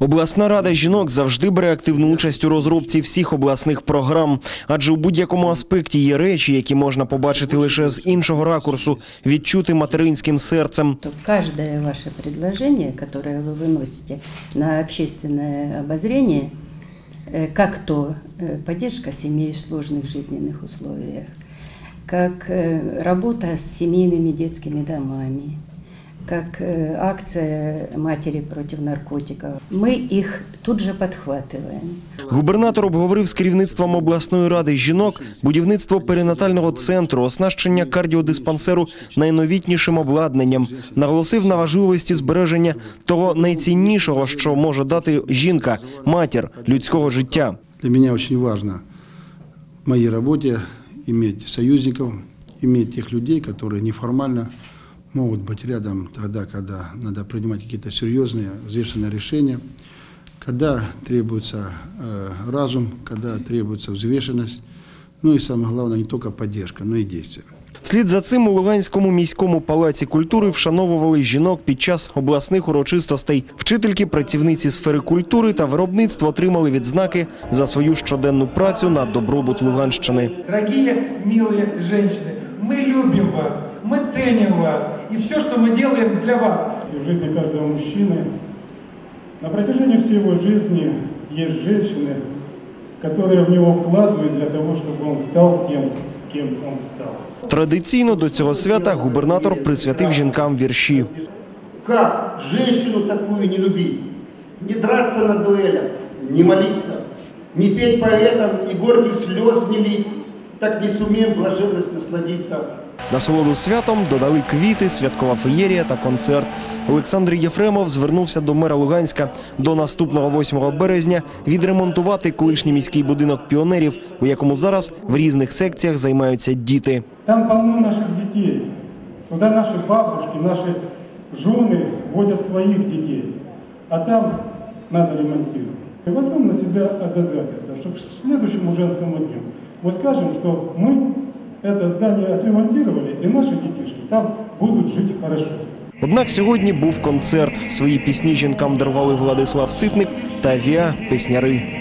Обласна рада жінок завжди бере активну участь у розробці всіх обласних програм, адже у будь-якому аспекті є речі, які можна побачити лише з іншого ракурсу, відчути материнським серцем. То каждое ваше предложение, которое вы выносите на общественное обозрение, э, как то э, поддержка семей в сложных жизненных условиях, как э, работа с семейными детскими домами, как э, акция «Матери против наркотиков». Мы их тут же подхватываем. Губернатор обговорив з керівництвом обласної ради жінок будівництво перинатального центру, оснащення кардіодиспансеру найновітнішим обладнанням, наголосив на важливості збереження того найціннішого, що може дати жінка, матір людського життя. Для меня очень важно в моей работе иметь союзников, иметь тех людей, которые неформально могут быть рядом тогда, когда надо принимать какие-то серьезные, взвешенные решения, когда требуется э, разум, когда требуется взвешенность, ну и самое главное, не только поддержка, но и действие. Вслід за цим у Луганському міському палаці культури вшановували жінок під час обласних урочистостей. Вчительки, працівниці сфери культури та виробництва отримали відзнаки за свою щоденну працю на добробут Луганщини. Дорогие, милые женщины, мы любим вас, мы ценим вас. И все, что мы делаем для вас, И в жизни каждого мужчины на протяжении всей его жизни есть женщины, которые в него вкладывают для того, чтобы он стал тем, кем он стал. Традиційно до цього свята губернатор присвятив жінкам вірші. Как женщину такую не любить? Не драться на дуэлях, не молиться, не петь поэтам и горьких слез не лить, так не сумеем блаженность насладиться. Насолоду святом додали квіти, святкова феєрія та концерт. Олександр Єфремов звернувся до мера Луганська до наступного 8 березня відремонтувати колишній міський будинок піонерів, у якому зараз в різних секціях займаються діти. Там полно наших детей. Туда наши бабушки, наши жены водят своих детей. А там надо ремонтировать. И на себя обязательство, чтобы к следующему женскому дню мы скажем, что мы это здание отремонтировали, и наши детишки там будут жить хорошо. Однак сьогодні був концерт. Свої пісні жінкам дарували Владислав Ситник та Віа Песняри.